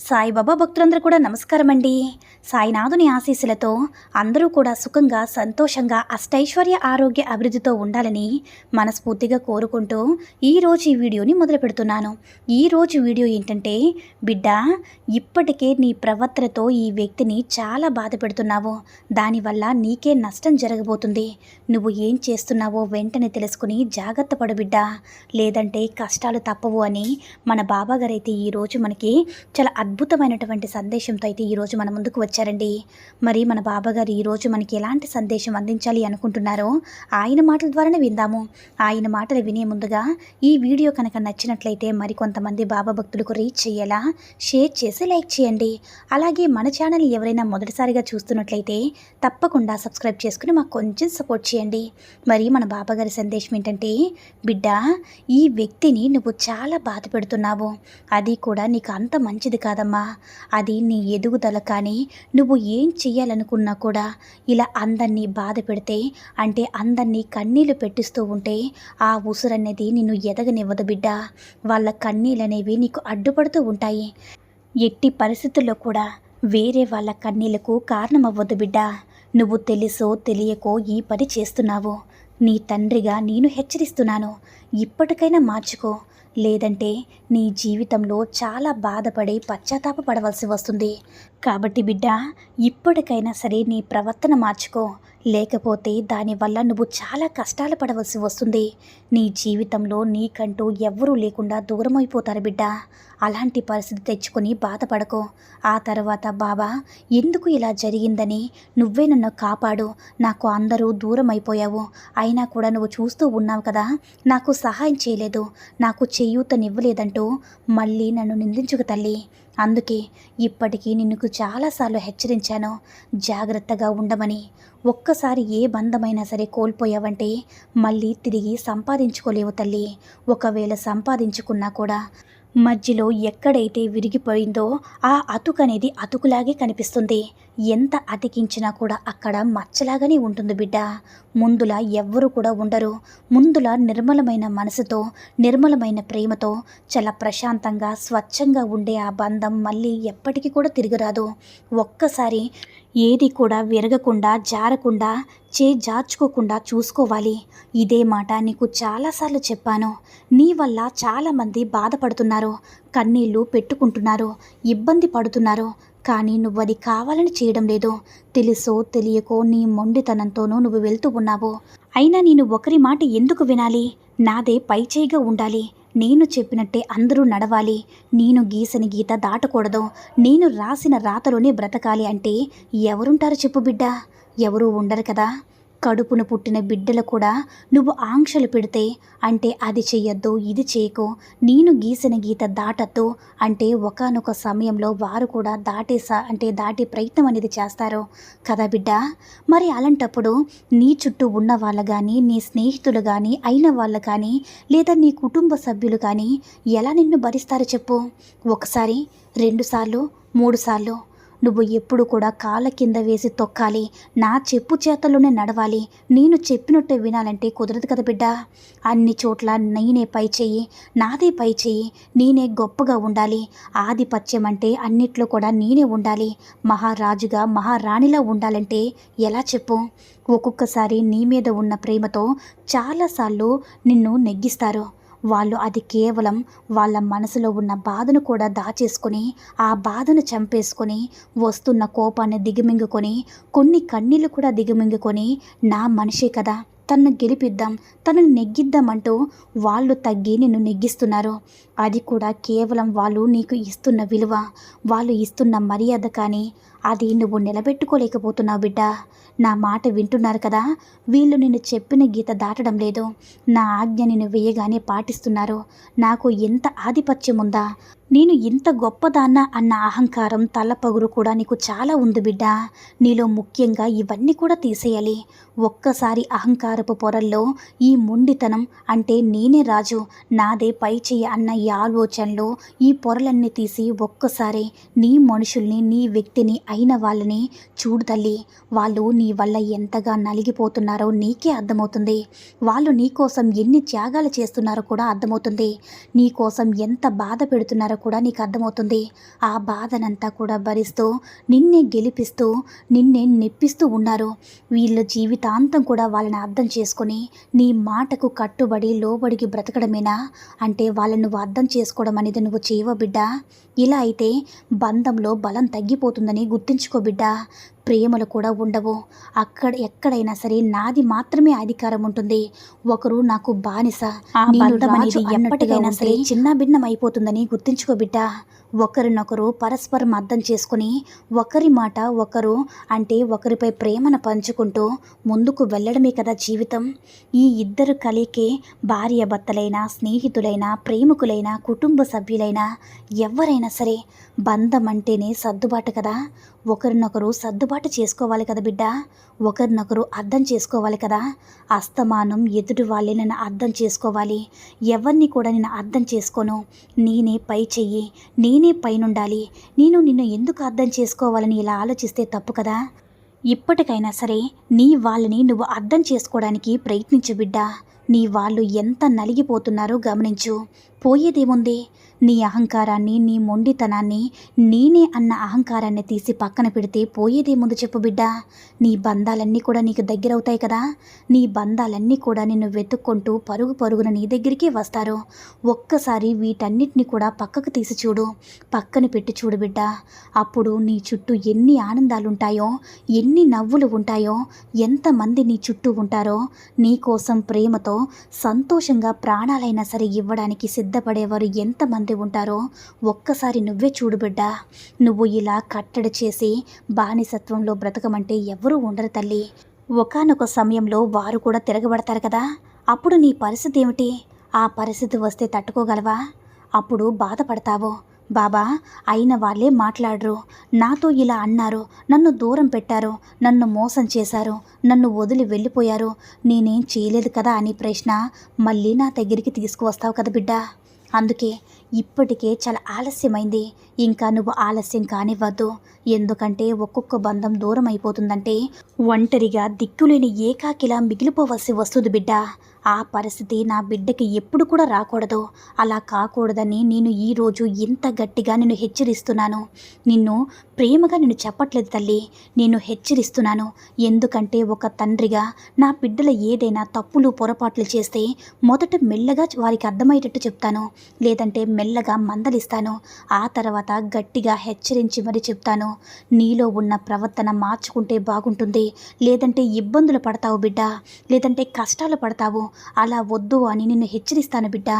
సాయిబాబా భక్తులందరూ కూడా నమస్కారం అండి సాయినాథుని ఆశీస్సులతో అందరూ కూడా సుఖంగా సంతోషంగా అష్టైశ్వర్య ఆరోగ్య అభివృద్ధితో ఉండాలని మనస్ఫూర్తిగా కోరుకుంటూ ఈరోజు ఈ వీడియోని మొదలు పెడుతున్నాను. ఈరోజు వీడియో ఏంటంటే బిడ్డ ఇప్పటికే నీ ప్రవర్తనతో ఈ వ్యక్తిని చాలా బాధ పెడుతున్నావు. దానివల్ల నీకే నష్టం జరగబోతుంది. నువ్వు ఏం చేస్తున్నావో వెంటనే తెలుసుకుని జాగ్రత్త పడు బిడ్డ. లేదంటే కష్టాలు తప్పవు అని మన బాబాగారైతే ఈరోజు మనకి చాలా అద్భుతమైనటువంటి సందేశంతో అయితే ఈరోజు మన ముందుకు వచ్చారండి. మరి మన బాబాగారు ఈరోజు మనకి ఎలాంటి సందేశం అందించాలి అనుకుంటున్నారో ఆయన మాటల ద్వారానే విందాము. ఆయన మాటలు వినే ముందుగా ఈ వీడియో కనుక నచ్చినట్లయితే మరికొంతమంది బాబా భక్తులకు రీచ్ చేయేలా షేర్ చేసి లైక్ చేయండి. అలాగే మన ఛానల్ ఎవరైనా మొదటిసారిగా చూస్తున్నట్లయితే తప్పకుండా సబ్స్క్రైబ్ చేసుకుని మాకు కొంచెం సపోర్ట్ చేయండి. మరి మన బాబాగారి సందేశం ఏంటంటే బిడ్డ ఈ వ్యక్తిని నువ్వు చాలా బాధ పెడుతున్నావు. అది కూడా నీకు అంత మంచిది కాదు? కాదమ్మా. అది నీ ఎదుగుదల కానీ నువ్వు ఏం చెయ్యాలనుకున్నా కూడా ఇలా అందరినీ బాధ పెడితే అంటే అందరినీ కన్నీళ్ళు పెట్టిస్తూ ఉంటే ఆ ఉసురనేది నిన్ను ఎదగనివ్వదు బిడ్డ. వాళ్ళ కన్నీళ్ళనేవి నీకు అడ్డుపడుతూ ఉంటాయి. ఎట్టి పరిస్థితుల్లో కూడా వేరే వాళ్ళ కన్నీళ్ళకు కారణమవ్వద్దు బిడ్డ. నువ్వు తెలుసో తెలియకో ఈ పని చేస్తున్నావు. నీ తండ్రిగా నేను హెచ్చరిస్తున్నాను. ఇప్పటికైనా మార్చుకో. లేదంటే నీ జీవితంలో చాలా బాధపడి పశ్చాత్తాప పడవలసి వస్తుంది. కాబట్టి బిడ్డ ఇప్పటికైనా సరే నీ ప్రవర్తన మార్చుకో. లేకపోతే దానివల్ల నువ్వు చాలా కష్టాలు పడవలసి వస్తుంది. నీ జీవితంలో నీకంటూ ఎవ్వరూ లేకుండా దూరం అయిపోతారు బిడ్డ. అలాంటి పరిస్థితి తెచ్చుకొని బాధపడకో. ఆ తర్వాత బాబా ఎందుకు ఇలా జరిగిందని నువ్వే నన్ను కాపాడు. నాకు అందరూ దూరం అయిపోయావు అయినా కూడా నువ్వు చూస్తూ ఉన్నావు కదా నాకు సహాయం చేయలేదు. నాకు చేయూతనివ్వలేదంటూ మళ్ళీ నన్ను నిందించుకు తల్లి. అందుకే ఇప్పటికీ నిన్ను చాలాసార్లు హెచ్చరించాను. జాగ్రత్తగా ఉండమని. ఒక్కసారి ఏ బంధమైనా సరే కోల్పోయావంటే మళ్ళీ తిరిగి సంపాదించుకోలేవు తల్లి. ఒకవేళ సంపాదించుకున్నా కూడా మధ్యలో ఎక్కడైతే విరిగిపోయిందో ఆ అతుకు అనేది అతుకులాగే కనిపిస్తుంది. ఎంత అతికించినా కూడా అక్కడ మచ్చలాగానే ఉంటుంది బిడ్డ. ముందులా ఎవ్వరూ కూడా ఉండరు. ముందులా నిర్మలమైన మనసుతో నిర్మలమైన ప్రేమతో చాలా ప్రశాంతంగా స్వచ్ఛంగా ఉండే ఆ బంధం మళ్ళీ ఎప్పటికీ కూడా తిరిగిరాదు ఒక్కసారి ఏది కూడా విరగకుండా జారకుండా చే జార్చుకోకుండా చూసుకోవాలి. ఇదే మాట నీకు చాలాసార్లు చెప్పాను. నీ వల్ల చాలామంది బాధపడుతున్నారు కన్నీళ్ళు పెట్టుకుంటున్నారు ఇబ్బంది పడుతున్నారు. కానీ నువ్వు అది కావాలని చేయడం లేదు. తెలుసో తెలియకో నీ మొండితనంతోనూ నువ్వు వెళ్తూ ఉన్నావు. అయినా నేను ఒకరి మాట ఎందుకు వినాలి? నాదే పైచేయిగా ఉండాలి. నేను చెప్పినట్టే అందరూ నడవాలి. నేను గీసిన గీత దాటకూడదు. నేను రాసిన రాతలోనే బ్రతకాలి అంటే ఎవరుంటారు చెప్పు బిడ్డ? ఎవరూ ఉండరు కదా? కడుపును పుట్టిన బిడ్డలు కూడా నువ్వు ఆంక్షలు పెడితే అంటే అది చెయ్యొద్దు ఇది చేయకు. నేను గీసిన గీత దాటద్దు అంటే ఒకనొక సమయంలో వారు కూడా దాటేసా అంటే దాటే ప్రయత్నం అనేది చేస్తారు. కదా బిడ్డ? మరి అలాంటప్పుడు నీ చుట్టూ ఉన్న వాళ్ళు కానీ నీ స్నేహితులు కానీ అయిన వాళ్ళు కానీ లేదా నీ కుటుంబ సభ్యులు కానీ ఎలా నిన్ను భరిస్తారు చెప్పు? ఒకసారి రెండుసార్లు మూడుసార్లు నువ్వు ఎప్పుడు కూడా కాళ్ళ కింద వేసి తొక్కాలి. నా చెప్పు చేతల్లోనే నడవాలి. నేను చెప్పినట్టే వినాలంటే కుదరదు కదా బిడ్డ. అన్ని చోట్ల నేనే పై చెయ్యి నాదే పై చెయ్యి. నేనే గొప్పగా ఉండాలి. ఆధిపత్యం అంటే అన్నిట్లో కూడా నేనే ఉండాలి. మహారాజుగా మహారాణిలా ఉండాలంటే ఎలా చెప్పు? ఒక్కొక్కసారి నీ మీద ఉన్న ప్రేమతో చాలాసార్లు నిన్ను నెగ్గిస్తారు. వాళ్ళు అది కేవలం వాళ్ళ మనసులో ఉన్న బాధను కూడా దాచేసుకొని ఆ బాధను చంపేసుకొని వస్తున్న కోపాన్ని దిగమింగుకొని కొన్ని కన్నీళ్ళు కూడా దిగమింగుకొని నా మనిషే కదా తనను గెలిపిద్దాం తనను నెగ్గిద్దామంటూ వాళ్ళు తగ్గి నిన్ను నెగ్గిస్తున్నారు. అది కూడా కేవలం వాళ్ళు నీకు ఇస్తున్న విలువ వాళ్ళు ఇస్తున్న మర్యాద కానీ అది నువ్వు నిలబెట్టుకోలేకపోతున్నావు బిడ్డ. నా మాట వింటున్నారు కదా. వీళ్ళు నేను చెప్పిన గీత దాటడం లేదు. నా ఆజ్ఞ నేను వేయగానే పాటిస్తున్నారు. నాకు ఎంత ఆధిపత్యం ఉందా? నేను ఇంత గొప్పదాన్న అన్న అహంకారం తలపగురు కూడా నీకు చాలా ఉంది బిడ్డ. నీలో ముఖ్యంగా ఇవన్నీ కూడా తీసేయాలి. ఒక్కసారి అహంకారపు పొరల్లో ఈ మొండితనం అంటే నేనే రాజు నాదే పై చెయ్యి అన్న ఈ ఆలోచనలో ఈ పొరలన్నీ తీసి ఒక్కసారి నీ మనుషుల్ని నీ వ్యక్తిని అయిన వాళ్ళని చూడు తల్లి వాళ్ళు నీ వల్ల ఎంతగా నలిగిపోతున్నారో నీకే అర్థమవుతుంది. వాళ్ళు నీ కోసం ఎన్ని త్యాగాలు చేస్తున్నారో కూడా అర్థమవుతుంది. నీ కోసం ఎంత బాధ పెడుతున్నారో కూడా నీకు అర్థమవుతుంది. ఆ బాధనంతా కూడా భరిస్తూ నిన్నే గెలిపిస్తూ నిన్నే నెప్పిస్తూ ఉన్నారు. వీళ్ళ జీవితాంతం కూడా వాళ్ళని అర్థం చేసుకొని నీ మాటకు కట్టుబడి లోబడికి బ్రతకడమేనా? అంటే వాళ్ళని నువ్వు అర్థం చేసుకోవడం అనేది నువ్వు చేయవ బిడ్డ? ఇలా అయితే బంధంలో బలం తగ్గిపోతుందని గుర్తుంచుకో బిడ్డ ప్రేమలు కూడా ఉండవు. అక్కడ ఎక్కడైనా సరే నాది మాత్రమే అధికారం ఉంటుంది. ఒకరు నాకు బానిస. ఎప్పటికైనా సరే చిన్న భిన్నం అయిపోతుందని గుర్తుంచుకో బిడ్డ. ఒకరినొకరు పరస్పరం అర్థం చేసుకుని ఒకరి మాట ఒకరు అంటే ఒకరిపై ప్రేమను పంచుకుంటూ ముందుకు వెళ్ళడమే కదా జీవితం. ఈ ఇద్దరు కలికే భార్య భర్తలైనా స్నేహితులైనా ప్రేమికులైనా కుటుంబ సభ్యులైనా ఎవరైనా సరే బంధం అంటేనే సర్దుబాటు కదా. ఒకరినొకరు సర్దుబాటు చేసుకోవాలి కదా బిడ్డ. ఒకరినొకరు అర్థం చేసుకోవాలి కదా. అస్తమానం ఎదుటి వాళ్ళే నన్ను అర్థం చేసుకోవాలి. ఎవరిని కూడా నేను అర్థం చేసుకోను. నేనే పై చెయ్యి. నేను పైనుండాలి. నేను నిన్ను ఎందుకు అర్థం చేసుకోవాలని ఇలా ఆలోచిస్తే తప్పు కదా? ఇప్పటికైనా సరే నీ వాళ్ళని నువ్వు అర్థం చేసుకోవడానికి ప్రయత్నించు బిడ్డ. నీ వాళ్ళు ఎంత నలిగిపోతున్నారో గమనించు. పోయేదేముంది? నీ అహంకారాన్ని నీ మొండితనాన్ని నేనే అన్న అహంకారాన్ని తీసి పక్కన పెడితే పోయేదే ముందు చెప్పు బిడ్డ. నీ బంధాలన్నీ కూడా నీకు దగ్గరవుతాయి కదా. నీ బంధాలన్నీ కూడా నిన్ను వెతుక్కుంటూ పరుగు పరుగున నీ దగ్గరికి వస్తారు. ఒక్కసారి వీటన్నిటిని కూడా పక్కకు తీసి చూడు. పక్కన పెట్టి చూడు బిడ్డ. అప్పుడు నీ చుట్టూ ఎన్ని ఆనందాలుంటాయో ఎన్ని నవ్వులు ఉంటాయో ఎంతమంది నీ చుట్టూ ఉంటారో నీ కోసం ప్రేమతో సంతోషంగా ప్రాణాలైనా సరే ఇవ్వడానికి సిద్ధపడేవారు ఎంతమంది ఉంటారో ఒక్కసారి నువ్వే చూడు బిడ్డ. నువ్వు ఇలా కట్టడి చేసి బానిసత్వంలో బ్రతకమంటే ఎవరూ ఉండరు తల్లి. ఒకానొక సమయంలో వారు కూడా తిరగబడతారు కదా. అప్పుడు నీ పరిస్థితి ఏమిటి? ఆ పరిస్థితి వస్తే తట్టుకోగలవా? అప్పుడు బాధపడతావు. బాబా అయిన వాళ్ళే మాట్లాడరు. నాతో ఇలా అన్నారు. నన్ను దూరం పెట్టారు. నన్ను మోసం చేశారు. నన్ను వదిలి వెళ్ళిపోయారు. నేనేం చేయలేదు కదా అని ప్రశ్న మళ్ళీ నా దగ్గరికి తీసుకువస్తావు కదా బిడ్డ. అందుకే ఇప్పటికే చాలా ఆలస్యమైంది. ఇంకా నువ్వు ఆలస్యం కానివ్వద్దు. ఎందుకంటే ఒక్కొక్క బంధం దూరం అయిపోతుందంటే ఒంటరిగా దిక్కులేని ఏకాకిలా మిగిలిపోవలసి వస్తుంది బిడ్డ. ఆ పరిస్థితి నా బిడ్డకి ఎప్పుడు కూడా రాకూడదు. అలా కాకూడదని నేను ఈరోజు ఇంత గట్టిగా నిన్ను హెచ్చరిస్తున్నాను. నిన్ను ప్రేమగా నేను చెప్పట్లేదు తల్లి. నేను హెచ్చరిస్తున్నాను. ఎందుకంటే ఒక తండ్రిగా నా బిడ్డల ఏదైనా తప్పులు పొరపాట్లు చేస్తే మొదట మెల్లగా వారికి అర్థమయ్యేటట్టు చెప్తాను. లేదంటే మెల్లగా మందలిస్తాను. ఆ తర్వాత గట్టిగా హెచ్చరించి మరి చెప్తాను నీలో ఉన్న ప్రవర్తన మార్చుకుంటే బాగుంటుంది. లేదంటే ఇబ్బందులు పడతావు బిడ్డ. లేదంటే కష్టాలు పడతావు. అలా వద్దు అని నిన్ను హెచ్చరిస్తాను బిడ్డ.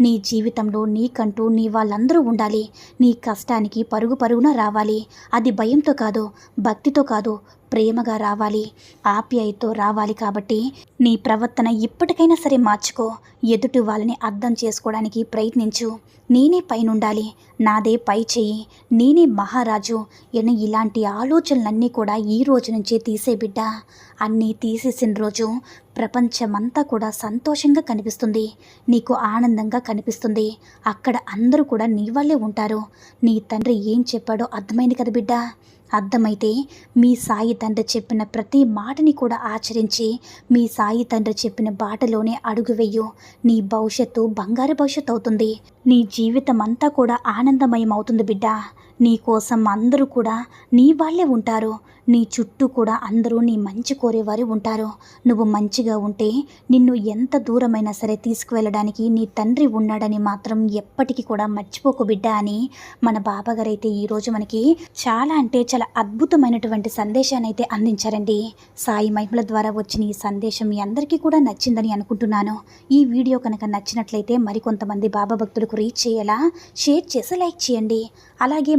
నీ జీవితంలో నీకంటూ నీ వాళ్ళందరూ ఉండాలి. నీ కష్టానికి పరుగు పరుగున రావాలి. అది భయంతో కాదు భక్తితో కాదు ప్రేమగా రావాలి ఆప్యాయతో రావాలి కాబట్టి నీ ప్రవర్తన ఇప్పటికైనా సరే మార్చుకో. ఎదుటి వాళ్ళని అర్థం చేసుకోవడానికి ప్రయత్నించు. నేనే పైనుండాలి నాదే పై చెయ్యి. నేనే మహారాజు అని ఇలాంటి ఆలోచనలన్నీ కూడా ఈ రోజు నుంచే తీసే బిడ్డ. అన్నీ తీసేసిన రోజు ప్రపంచమంతా కూడా సంతోషంగా కనిపిస్తుంది. నీకు ఆనందంగా కనిపిస్తుంది. అక్కడ అందరూ కూడా నీ వాళ్ళే ఉంటారు. నీ తండ్రి ఏం చెప్పాడో అర్థమైంది కదా బిడ్డ. అర్థమైతే మీ సాయి తండ్రి చెప్పిన ప్రతి మాటని కూడా ఆచరించి మీ సాయి తండ్రి చెప్పిన బాటలోనే అడుగు వెయ్యు నీ భవిష్యత్తు బంగారు భవిష్యత్తు అవుతుంది. నీ జీవితం అంతా కూడా ఆనందమయం అవుతుంది బిడ్డ. నీ కోసం అందరూ కూడా నీ వాళ్ళే ఉంటారు. నీ చుట్టూ కూడా అందరూ నీ మంచి కోరేవారు ఉంటారు. నువ్వు మంచిగా ఉంటే నిన్ను ఎంత దూరమైనా సరే తీసుకువెళ్ళడానికి నీ తండ్రి ఉన్నాడని మాత్రం ఎప్పటికీ కూడా మర్చిపోకు బిడ్డ అని మన బాబాగారు అయితే ఈరోజు మనకి చాలా అంటే చాలా అద్భుతమైనటువంటి సందేశాన్ని అయితే అందించారండి. సాయి మహిమల ద్వారా వచ్చిన ఈ సందేశం మీ అందరికీ కూడా నచ్చిందని అనుకుంటున్నాను. ఈ వీడియో కనుక నచ్చినట్లయితే మరికొంతమంది బాబా భక్తులకు రీచ్ చేయాలా షేర్ చేసి లైక్ చేయండి. అలాగే